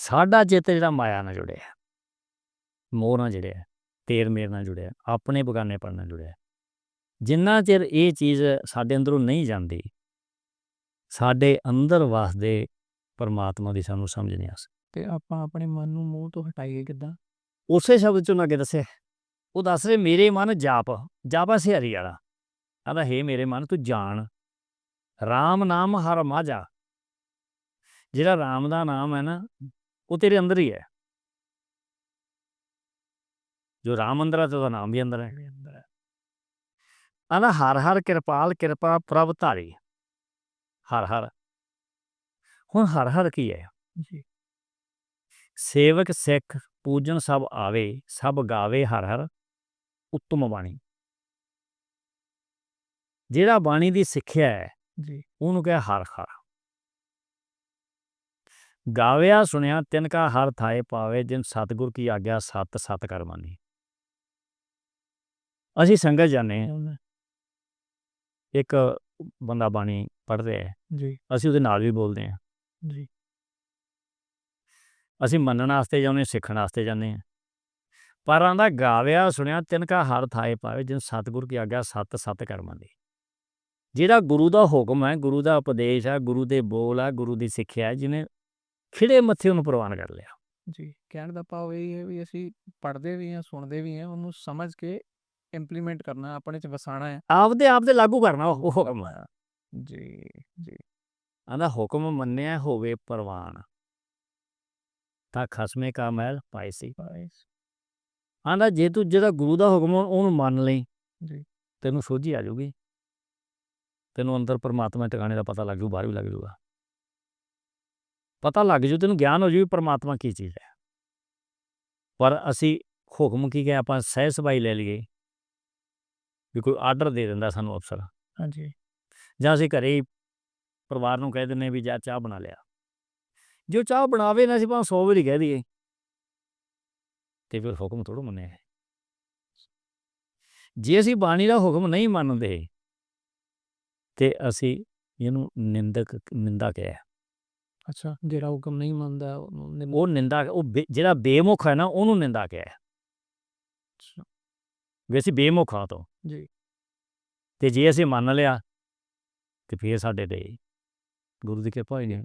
ਸਾਡਾ ਚਿੱਤ ਜਿਹੜਾ ਮਾਇਆ ਨਾਲ ਜੁੜਿਆ ਮੋਹ ਨਾਲ ਜੁੜਿਆ ਤੇਰ ਮੇਰ ਨਾਲ ਜੁੜਿਆ ਆਪਣੇ ਬਗਾਨੇਪਣ ਨਾਲ ਜੁੜਿਆ ਜਿੰਨਾ ਚਿਰ ਇਹ ਚੀਜ਼ ਸਾਡੇ ਅੰਦਰੋਂ ਨਹੀਂ ਜਾਂਦੀ ਸਾਡੇ ਅੰਦਰ ਵਸਦੇ ਪਰਮਾਤਮਾ ਦੀ ਸਾਨੂੰ ਸਮਝ ਨਹੀਂ ਆ ਸਕਦੀ। ਤੇ ਆਪਾਂ ਆਪਣੇ ਮਨ ਨੂੰ ਮੋਹ ਤੋਂ ਹਟਾਈਏ ਕਿੱਦਾਂ? ਉਸੇ ਸ਼ਬਦ ਚੋਂ ਅੱਗੇ ਦੱਸਿਆ ਉਹ ਦੱਸ ਰਹੇ ਮੇਰੇ ਮਨ ਜਾਪ ਜਾਪਾ ਸਿਹਰੀ ਵਾਲਾ। ਕਹਿੰਦਾ ਹੇ ਮੇਰੇ ਮਨ ਤੂੰ ਜਾਣ। RAM ਨਾਮ ਹਰ ਮਾਝਾ। ਜਿਹੜਾ RAM ਦਾ ਨਾਮ ਹੈ ਨਾ ਉਹ ਤੇਰੇ ਅੰਦਰ ਹੀ ਹੈ ਜੋ ਰਾਮ ਅੰਦਰ ਹੈ ਉਹਦਾ ਨਾਮ ਵੀ ਅੰਦਰ ਹੈ ਆਂਦਾ ਹਰ ਹਰ ਕਿਰਪਾਲ ਕਿਰਪਾ ਪ੍ਰਭ ਧਾਰੀ ਹਰ ਹਰ ਹੁਣ ਹਰ ਹਰ ਕੀ ਹੈ ਜੀ ਸੇਵਕ ਸਿੱਖ ਪੂਜਨ ਸਭ ਆਵੇ ਸਭ ਗਾਵੇ ਹਰ ਹਰ ਉੱਤਮ ਬਾਣੀ ਜਿਹੜਾ ਬਾਣੀ ਦੀ ਸਿੱਖਿਆ ਹੈ ਜੀ ਉਹਨੂੰ ਕਹੇ ਹਰ ਹਰ ਗਾਵਿਆ ਸੁਣਿਆ ਤਿਨ ਕਾ ਹਰ ਥਾਏ ਪਾਵੇ ਜਿਨ ਸਤਿਗੁਰ ਕੀ ਆਗਿਆ ਸਤ ਸਤ ਕਰ ਮਾਨੀ। ਅਸੀਂ ਸੰਗਤ ਜਾਣੇ ਇੱਕ ਬੰਦਾ ਬਾਣੀ ਪੜ੍ਹ ਰਿਹਾ ਹੈ। ਜੀ। ਅਸੀਂ ਉਹਦੇ ਨਾਲ ਵੀ ਬੋਲਦੇ ਹਾਂ। ਜੀ। ਅਸੀਂ ਮੰਨਣ ਵਾਸਤੇ ਜਾਂਦੇ ਹਾਂ ਸਿੱਖਣ ਵਾਸਤੇ ਜਾਂਦੇ ਹਾਂ। ਪਰ ਆਂਦਾ ਗਾਵਿਆ ਸੁਣਿਆ ਤਿਨ ਕਾ ਹਰ ਥਾਏ ਪਾਵੇ ਜਿਨ ਸਤਿਗੁਰ ਕੀ ਆਗਿਆ ਸਤ ਸਤ ਕਰਮਾਂ ਦੀ ਜਿਹੜਾ ਗੁਰੂ ਦਾ ਹੁਕਮ ਹੈ ਗੁਰੂ ਦਾ ਉਪਦੇਸ਼ ਹੈ ਗੁਰੂ ਦੇ ਬੋਲ ਹੈ ਗੁਰੂ ਦੀ ਸਿੱਖਿਆ ਹੈ ਜਿਹਨੇ ਖਿੜੇ ਮੱਥੇ ਉਹਨੂੰ ਪ੍ਰਵਾਨ ਕਰ ਲਿਆ। ਜੀ ਕਹਿਣ ਦਾ ਭਾਵ ਇਹ ਹੈ ਵੀ ਅਸੀਂ ਪੜ੍ਹਦੇ ਵੀ ਹਾਂ ਸੁਣਦੇ ਵੀ ਹਾਂ ਉਹਨੂੰ ਸਮਝ ਕੇ ਇੰਪਲੀਮੈਂਟ ਕਰਨਾ ਆਪਣੇ ਚ ਵਸਾਣਾ ਹੈ। ਆਪਦੇ ਆਪ ਦੇ ਲਾਗੂ ਕਰਨਾ ਉਹ ਹੁਕਮ ਹੈ। ਜੀ ਜੀ। ਆਂਦਾ ਹੁਕਮ ਮੰਨਿਆ ਹੋਵੇ ਪ੍ਰਵਾਨ। ਤਾਂ ਖਸਮੇ ਕਾ ਮਹਿਲ ਪਾਈ ਸੀ। ਆਂਦਾ ਜੇ ਤੂੰ ਜਿਹੜਾ ਗੁਰੂ ਦਾ ਹੁਕਮ ਉਹਨੂੰ ਮੰਨ ਲਈ ਜੀ। ਤੈਨੂੰ ਸੋਝੀ ਆ ਜਾਊਗੀ। ਤੈਨੂੰ ਅੰਦਰ ਪਰਮਾਤਮਾ ਟਿਕਾਣੇ ਦਾ ਪਤਾ ਲੱਗ ਜੂ ਬਾਹਰ ਵੀ ਲੱਗ ਜੂਗਾ ਪਤਾ ਲੱਗ ਜੂ ਤੈਨੂੰ ਗਿਆਨ ਹੋ ਜੂ ਵੀ ਪਰਮਾਤਮਾ ਕੀ ਚੀਜ਼ ਹੈ। ਪਰ ਅਸੀਂ ਹੁਕਮ ਕੀ ਗਿਆ ਆਪਾਂ ਸਹਿ ਸਬਾਈ ਲੈ ਲਈਏ ਵੀ ਕੋਈ ਆਰਡਰ ਦੇ ਦਿੰਦਾ ਸਾਨੂੰ ਅਫਸਰ। ਹਾਂਜੀ। ਜਾਂ ਅਸੀਂ ਘਰੇ ਹੀ ਪਰਿਵਾਰ ਨੂੰ ਕਹਿ ਦਿੰਨੇ ਵੀ ਜਾ ਚਾਹ ਬਣਾ ਲਿਆ। ਜੋ ਚਾਹ ਬਣਾਵੇ ਨਾ ਅਸੀਂ ਭਾਵੇਂ 100 ਵਾਰੀ ਕਹਿ ਦਈਏ। ਤੇ ਫਿਰ ਹੁਕਮ ਥੋੜ੍ਹਾ ਮੰਨਿਆ ਹੈ। ਜੇ ਅਸੀਂ ਬਾਣੀ ਦਾ ਹੁਕਮ ਨਹੀਂ ਮੰਨਦੇ ਤੇ ਅਸੀਂ ਇਹਨੂੰ ਨਿੰਦਕ ਨਿੰਦਾ ਕਹਿਆ ਅੱਛਾ ਜਿਹੜਾ ਹੁਕਮ ਨਹੀਂ ਮੰਨਦਾ ਉਹਨੂੰ ਨਿੰਦ- ਉਹ ਨਿੰਦਾ ਉਹ ਬੇ- ਜਿਹੜਾ ਬੇਮੁਖ ਹੈ ਨਾ ਉਹਨੂੰ ਨਿੰਦਾ ਕਹਿਆ ਅੱਛਾ, ਵੀ ਅਸੀਂ ਬੇਮੁਖ ਹਾਂ ਤੋਂ। ਜੀ। ਤੇ ਜੇ ਅਸੀਂ ਮੰਨ ਲਿਆ ਤੇ ਫਿਰ ਸਾਡੇ ਤੇ ਗੁਰੂ ਦੀ ਕਿਰਪਾ ਹੋਈ ਨਹੀਂ